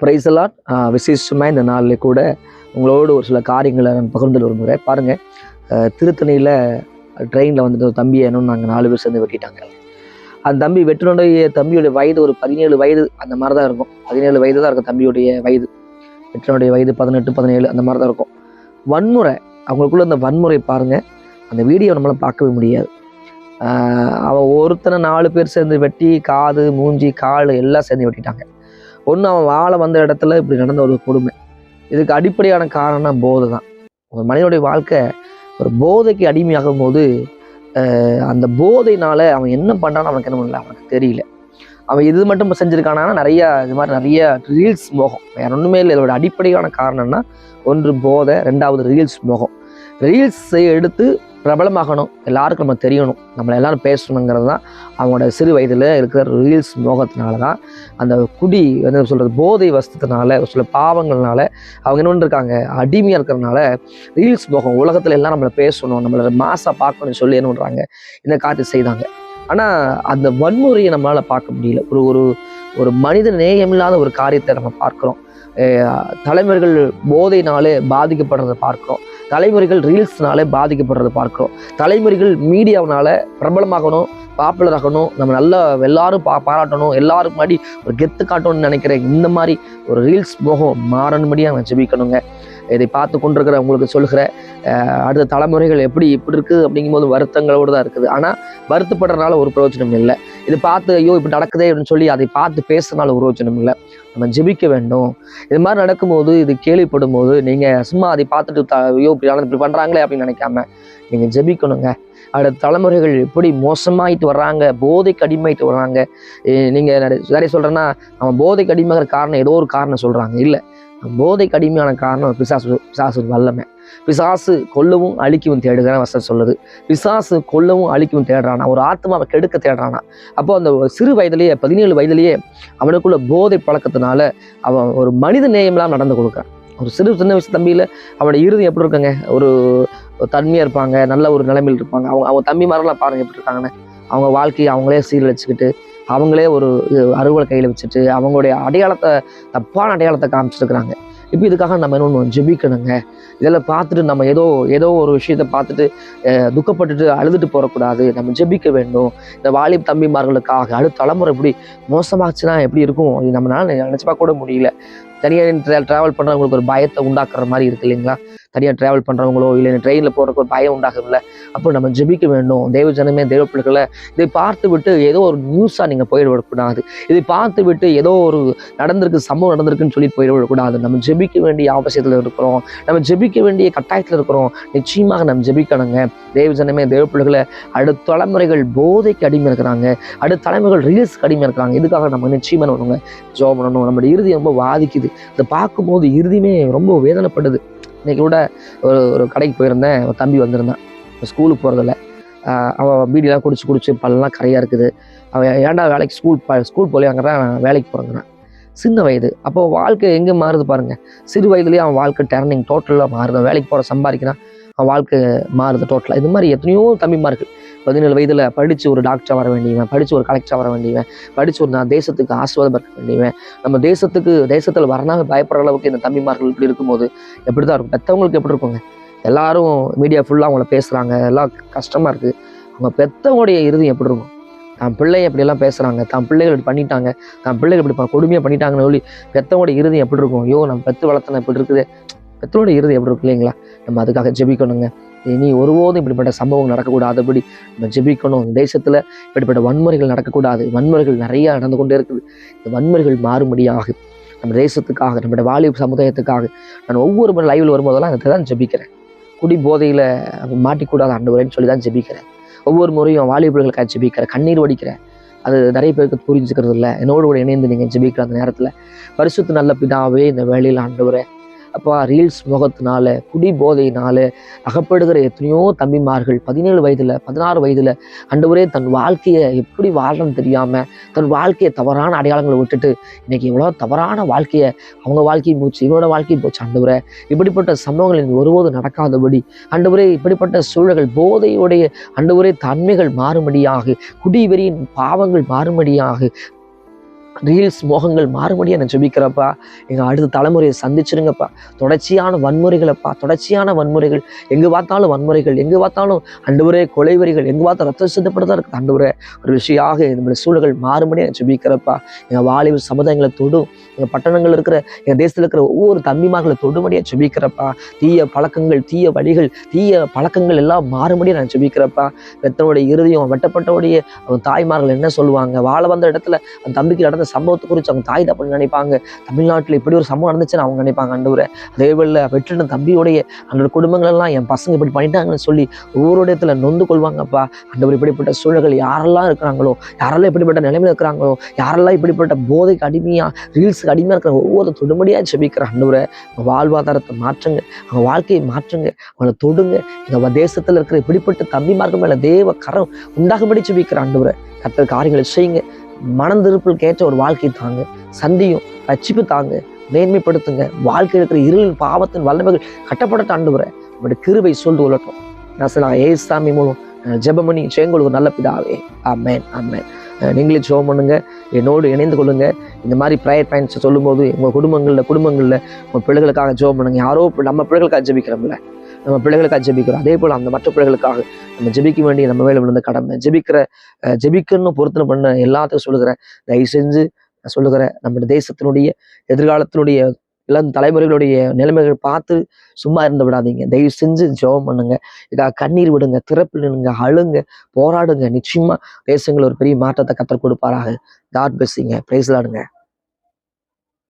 பிரைசலாட் விசேஷமாக இந்த நாளில் கூட உங்களோடு ஒரு சில காரியங்களை நான் பகிர்ந்து விரும்புகிறேன். பாருங்கள் திருத்தணியில் ட்ரெயினில் வந்துட்டு ஒரு தம்பியை இன்னும் நாங்கள் நாலு பேர் சேர்ந்து வெட்டிட்டாங்க. அந்த தம்பி வெட்டினுடைய தம்பியுடைய வயது ஒரு பதினேழு வயது அந்த மாதிரி தான் இருக்கும். பதினேழு வயது தான் இருக்கும் தம்பியுடைய வயது. வெற்றினுடைய வயது பதினெட்டு பதினேழு அந்த மாதிரி தான் இருக்கும். வன்முறை அவங்களுக்குள்ள அந்த வன்முறை பாருங்கள் அந்த வீடியோ நம்மளால் பார்க்கவே முடியாது. அவன் ஒருத்தனை நாலு பேர் சேர்ந்து வெட்டி காது மூஞ்சி கால் எல்லாம் சேர்ந்து வெட்டிட்டாங்க. ஒன்று அவன் வாழ வந்த இடத்துல இப்படி நடந்த ஒரு கொடுமை. இதுக்கு அடிப்படையான காரணம் போதை தான் ஒரு மனிதனுடைய வாழ்க்கை ஒரு போதைக்கு அடிமையாகும் போது அந்த போதைனால அவன் என்ன பண்ணான்னு அவனுக்கு என்ன பண்ணல அவனுக்கு தெரியல. அவன் இது மட்டும் செஞ்சுருக்கானா நிறைய இது மாதிரி நிறைய ரீல்ஸ் மோகம். வேற ஒன்றுமே இல்லை. இதோட அடிப்படையான காரணம்னா ஒன்று போதை ரெண்டாவது ரீல்ஸ் மோகம். ரீல்ஸை எடுத்து பிரபலமாகணும். எல்லாருக்கும் நம்ம தெரியணும். நம்மளை எல்லாரும் பேசணுங்கிறது தான் அவங்களோட சிறு வயதில் இருக்கிற ரீல்ஸ் மோகத்தினால தான் அந்த குடி வந்து சொல்கிறது போதை வஸ்துனால ஒரு சில பாவங்கள்னால அவங்க என்ன இருக்காங்க அடிமையாக இருக்கிறனால ரீல்ஸ் மோகம் உலகத்தில் எல்லாம் நம்மளை பேசணும் நம்மளை மாசாக பார்க்கணும்னு சொல்லி என்ன பண்ணுறாங்க இந்த காரியத்தை செய்தாங்க. ஆனால் அந்த வன்முறையை நம்மளால் பார்க்க முடியல. ஒரு ஒரு ஒரு மனித நேயமில்லாத ஒரு காரியத்தை நம்ம பார்க்குறோம். தலைவர்கள் போதைனாலே பாதிக்கப்படுறதை பார்க்குறோம். தலைமுறைகள் ரீல்ஸ்னாலே பாதிக்கப்படுறத பார்க்குறோம். தலைமுறைகள் மீடியாவனால பிரபலமாகணும் பாப்புலர் ஆகணும் நம்ம நல்லா எல்லாரும் பா பாராட்டணும் எல்லாரும் முன்னாடி ஒரு கெத்து காட்டணும்னு நினைக்கிறேன். இந்த மாதிரி ஒரு ரீல்ஸ் மோகம் மாறணும்படியாக அவன் ஜெபிக்கணுங்க இதை பார்த்து கொண்டிருக்கிற உங்களுக்கு சொல்கிற அடுத்த தலைமுறைகள் எப்படி இப்படி இருக்குது அப்படிங்கும்போது வருத்தங்களோடு தான் இருக்குது. ஆனால் வருத்தப்படுறதுனால ஒரு பிரயோஜனம் இல்லை. இது பார்த்து ஐயோ இப்படி நடக்குதே அப்படின்னு சொல்லி அதை பார்த்து பேசுறதுனால ஒரு இல்லை. நம்ம ஜெபிக்க வேண்டும். இது மாதிரி நடக்கும்போது இது கேள்விப்படும் போது நீங்கள் சும்மா அதை பார்த்துட்டு ஐயோ இப்படி நடந்து இப்படி பண்ணுறாங்களே அப்படின்னு நினைக்காம நீங்கள் ஜெபிக்கணுங்க. அடுத்த தலைமுறைகள் எப்படி மோசமாயிட்டு வர்றாங்க போதைக்கு அடிமையாயிட்டு வர்றாங்க நீங்கள் நீங்க நிறைய சொல்றேன்னா அவன் போதைக்கு அடிமைகிற காரணம் ஏதோ ஒரு காரணம் சொல்றாங்க. இல்ல போதைக்கு அடிமையான காரணம் பிசாசு பிசாசு வல்லமை. பிசாசு கொல்லவும் அழிக்கவும் தேடுகிற வசனம் சொல்லுது. பிசாசு கொல்லவும் அழிக்கவும் தேடுறானா? ஒரு ஆத்மாவை கெடுக்க தேடுறானா? அப்போ அந்த சிறு வயதிலேயே பதினேழு வயதிலேயே அவனுக்குள்ள போதை பழக்கத்தினால அவன் ஒரு மனித நேயம்லாம் நடந்து கொடுக்குறான். ஒரு சிறு சின்ன வயசு தம்பியில் அவனோட இறுதி எப்படி இருக்காங்க? ஒரு தன்மையாக இருப்பாங்க நல்ல ஒரு நிலைமையில் இருப்பாங்க. அவங்க அவங்க தம்பி மாதிரிலாம் பாருங்க எப்படி இருக்காங்கன்னு. அவங்க வாழ்க்கையை அவங்களே சீரழிச்சுக்கிட்டு அவங்களே ஒரு அறுவடை அறுவலை கையில் வச்சுட்டு அவங்களுடைய அடையாளத்தை தப்பான அடையாளத்தை காமிச்சிருக்கிறாங்க. இப்போ இதுக்காக நம்ம என்ன ஜெபிக்கணுங்க. இதெல்லாம் பார்த்துட்டு நம்ம ஏதோ ஏதோ ஒரு விஷயத்தை பார்த்துட்டு அஹ், துக்கப்பட்டுட்டு அழுதுட்டு போகக்கூடாது நம்ம ஜெபிக்க வேண்டும். இந்த வாலிப் தம்பிமார்களுக்காக அடுத்த தலைமுறை எப்படி மோசமாச்சுன்னா எப்படி இருக்கும்? இது நம்மளால நினச்சிப்பா கூட முடியல. தனியாக ட்ராவல் பண்ணுறவங்களுக்கு ஒரு பயத்தை உண்டாக்குற மாதிரி இருக்கு இல்லைங்களா? தனியாக ட்ராவல் பண்ணுறவங்களோ இல்லை ட்ரெயினில் போகிறக்கு ஒரு பயம் உண்டாகும்ல அப்போ நம்ம ஜெபிக்க வேண்டும் தேவ ஜனமே தேவ பிள்ளைகளை இதை பார்த்து விட்டு ஏதோ ஒரு நியூஸாக நீங்கள் போயிடக்கூடாது இதை பார்த்து விட்டு ஏதோ ஒரு நடந்திருக்கு சம்பவம் நடந்திருக்குன்னு சொல்லி போயிடக்கூடாது நம்ம ஜெபிக்க வேண்டிய அவசியத்தில் இருக்கிறோம். நம்ம ஜெபிக்க வேண்டிய கட்டாயத்தில் இருக்கிறோம். நிச்சயமாக நம்ம ஜெபிக்கணுங்க. தேவ ஜனமே தேவ பிள்ளைகளை அடுத்த தலைமுறைகள் போதைக்கு அடிமை இருக்கிறாங்க. அடுத்த தலைமுறைகள் ரீல்ஸ்க்கு அடிமை இருக்கிறாங்க. இதுக்காக நம்ம நிச்சயமாக பண்ணுங்க ஜோ பண்ணணும். நம்மளுடைய இறுதி ரொம்ப பாதிக்குது இதை பார்க்கும்போது இறுதியுமே ரொம்ப வேதனைப்படுது. இன்றைக்கி கூட ஒரு ஒரு கடைக்கு போயிருந்தேன். ஒரு தம்பி வந்திருந்தான். ஸ்கூலுக்கு போகிறதில்ல அவன் பீடிலாம் குடிச்சு குடிச்சு பல்லெல்லாம் கரையாக இருக்குது. அவன் ஏன்டா வேலைக்கு ஸ்கூல் ப ஸ்கூல் போலியாங்கிறான் நான் வேலைக்கு போகிறேங்கிறான் சின்ன வயது. அப்போ வாழ்க்கை எங்கே மாறுது பாருங்க. சிறு வயதுலேயே அவன் வாழ்க்கை டர்னிங் டோட்டலாக மாறுது. வேலைக்கு போகிற சம்பாதிக்கிறான். அவன் வாழ்க்கை மாறுது டோட்டலாக இது மாதிரி எத்தனையோ தம்பிமார்கள் பதினேழு வயதில் படித்து ஒரு டாக்டராக வர வேண்டியவன் படித்து ஒரு கலெக்டராக வர வேண்டியவன் படித்து ஒரு நான் தேசத்துக்கு ஆசீர்வாதம் இருக்க வேண்டியவன். நம்ம தேசத்துக்கு தேசத்தில் வரனாக பயப்படுற அளவுக்கு இந்த தம்பிமார்கள் இப்படி இருக்கும்போது எப்படி தான் இருக்கும்? பெற்றவங்களுக்கு எப்படி இருக்குங்க? எல்லாரும் மீடியா ஃபுல்லாக அவங்கள பேசுகிறாங்க எல்லாம் கஷ்டமாக இருக்குது அவங்க பெற்றவங்களுடைய இறுதி எப்படி இருக்கும்? தான் பிள்ளைய இப்படியெல்லாம் பேசுகிறாங்க தான் பிள்ளைகள் இப்படி பண்ணிட்டாங்க. தான் பிள்ளைகள் இப்படி கொடுமையாக பண்ணிட்டாங்கன்னு சொல்லி பெற்றவங்களுடைய இறுதி எப்படி இருக்கும்? ஐயோ நம்ம பெற்று வளர்த்தன இப்படி இருக்குது. பெற்றோட இறுதி எப்படி இருக்கு இல்லைங்களா? நம்ம அதுக்காக ஜெபிக்கணுங்க. இனி ஒருபோதும் இப்படிப்பட்ட சம்பவம் நடக்கக்கூடாதபடி நம்ம ஜெபிக்கணும். தேசத்தில் இப்படிப்பட்ட வன்முறைகள் நடக்கக்கூடாது. வன்முறைகள் நிறைய நடந்து கொண்டே இருக்குது. இந்த வன்முறைகள் மாறும்படியாக நம்ம தேசத்துக்காக நம்முடைய வாலிப சமுதாயத்துக்காக நான் ஒவ்வொரு லைவில் வரும்போதெல்லாம் அதை தான் ஜெபிக்கிறேன். குடி போதையில் மாட்டிக்கூடாது ஆண்டவரேன்னு சொல்லி தான் ஜெபிக்கிறேன். ஒவ்வொரு முறையும் வாலிபர்களுக்காக ஜெபிக்கிறேன். கண்ணீர் வடிக்கிறேன். அது நிறைய பேருக்கு புரிஞ்சுக்கிறது இல்லை என்னோட கூட இணைந்து நீங்கள் ஜெபிக்கிற அந்த நேரத்தில் பரிசுத்து நல்ல பிதாவே இந்த வேலையில் ஆண்டவரை அப்பா ரீல்ஸ் முகத்தினால குடி போதையினால அகப்படுகிற எத்தனையோ தம்பிமார்கள் பதினேழு வயதில் பதினாறு வயதில் அண்டவரே தன் வாழ்க்கையை எப்படி வாழணும்னு தெரியாமல் தன் வாழ்க்கையை தவறான அடையாளங்களை விட்டுட்டு இன்னைக்கு எவ்வளோ தவறான வாழ்க்கையை அவங்க வாழ்க்கையும் போச்சு இவனோட வாழ்க்கையும் போச்சு அண்டவரை. இப்படிப்பட்ட சம்பவங்கள் இனி ஒருபோது நடக்காதபடி அண்டவரே இப்படிப்பட்ட சூழல்கள் போதையுடைய அண்டவரே தன்மைகள் மாறும்படியாக குடிவெறியின் பாவங்கள் மாறும்படியாக ரீல்ஸ் மோகங்கள் மாறுபடியாக நான் ஜெபிக்கிறப்பா. எங்கள் அடுத்த தலைமுறையை சந்திச்சிருங்கப்பா. தொடர்ச்சியான வன்முறைகளைப்பா. தொடர்ச்சியான வன்முறைகள். எங்கே பார்த்தாலும் வன்முறைகள். எங்கே பார்த்தாலும் அண்டுவரே கொலைவரிகள் எங்கே பார்த்தா ரத்த சித்தப்படுதா இருக்குது. அண்டுவரே ஒரு விஷயமாக நம்முடைய சூழல்கள் மாறுபடியாக நான் ஜெபிக்கிறப்பா. எங்கள் வாலிப சமுதாயங்களை தொடும். எங்கள் பட்டணங்கள் இருக்கிற எங்கள் தேசத்தில் இருக்கிற ஒவ்வொரு தம்பிமார்களை தொடுபடியாக ஜெபிக்கிறப்பா. தீய பழக்கங்கள் தீய வழிகள் தீய பழக்கங்கள் எல்லாம் மாறுபடியாக நான் ஜெபிக்கிறப்பா. வெத்தனுடைய இறுதியும் வெட்டப்பட்டவுடைய அவன் தாய்மார்கள் என்ன சொல்லுவாங்க? வாழ வந்த இடத்துல அந்த தம்பிக்கு நடந்த சம்பவத்தை குறித்து அவங்க தாய் தப்பு நினைப்பாங்க. தமிழ்நாட்டில் இப்படி ஒரு சம்பவம் நடந்துச்சுன்னு அவங்க நினைப்பாங்க அண்டவரை அதே வெற்றின தம்பியோடைய அந்த குடும்பங்கள் எல்லாம் என் பசங்க இப்படி பண்ணிட்டாங்கன்னு சொல்லி ஒவ்வொரு இடத்துல நொந்து கொள்வாங்கப்பா. அண்டவர் இப்படிப்பட்ட சூழல்கள் யாரெல்லாம் இருக்கிறாங்களோ யாரெல்லாம் இப்படிப்பட்ட நிலைமையில இருக்கிறாங்களோ யாரெல்லாம் இப்படிப்பட்ட போதைக்கு அடிமையாக ரீல்ஸுக்கு அடிமையாக இருக்கிற ஒவ்வொரு தொடுமடியாக செபிக்கிற அண்டவரை வாழ்வாதாரத்தை மாற்றுங்க அவங்க வாழ்க்கையை மாற்றுங்க அவங்களை தொடுங்க. எங்கள் தேசத்தில் இருக்கிற இப்படிப்பட்ட தம்பிமார்கள் மேலே தேவ கரம் உண்டாகும்படி செபிக்கிற ஆண்டவரை. கத்தர் காரியங்களை செய்யுங்க. மனம் ஏற்ற ஒரு வாழ்க்கை தாங்க. சந்தியும் ரட்சிப்பு தாங்க மேன்மைப்படுத்துங்க. வாழ்க்கை இருக்கிற இருளின் பாவத்தின் வல்லமைகள் கட்டப்பட ஆண்டவரை உங்களுடைய கிருவை சொல்ந்து கொள்ளட்டும் நான் சில ஏசாமி மூலம் ஜெபமணி ஜெபம் பண்ணி நல்ல பிதாவே. ஆமேன் ஆமேன். நீங்களே ஜெபம் பண்ணுங்க. என்னோடு இணைந்து கொள்ளுங்க. இந்த மாதிரி ப்ரேயர் பாயிண்ட்ஸ் சொல்லும்போது உங்கள் குடும்பங்களில் குடும்பங்களில் உங்கள் பிள்ளைகளுக்காக ஜெபம் பண்ணுங்க. யாரோ நம்ம பிள்ளைகளுக்காக ஜெபிக்கிறோம்ல. நம்ம பிள்ளைகளுக்காக ஜெபிக்கிறோம். அதே போல் அந்த மற்ற பிள்ளைகளுக்காக நம்ம ஜெபிக்க வேண்டிய நம்ம மேலே விழுந்த கடமை ஜெபிக்கிற ஜெபிக்கணும்னு பொருத்தனை பண்ண எல்லாத்தையும் சொல்லுகிறேன். தயவு செஞ்சு நான் சொல்லுகிறேன் நம்ம தேசத்தினுடைய எதிர்காலத்தினுடைய இளம் தலைமுறைகளுடைய நிலைமைகள் பார்த்து சும்மா இருந்து விடாதீங்க. தயவு செஞ்சு ஜெபம் பண்ணுங்க. இதாக கண்ணீர் விடுங்க திறப்பு நின்னுங்க அழுங்க போராடுங்க. நிச்சயமா தேசங்கள் ஒரு பெரிய மாற்றத்தை கத்தர் கொடுப்பாராக. காட் பெஸ்ஸிங்க பிரைஸ்லாடுங்க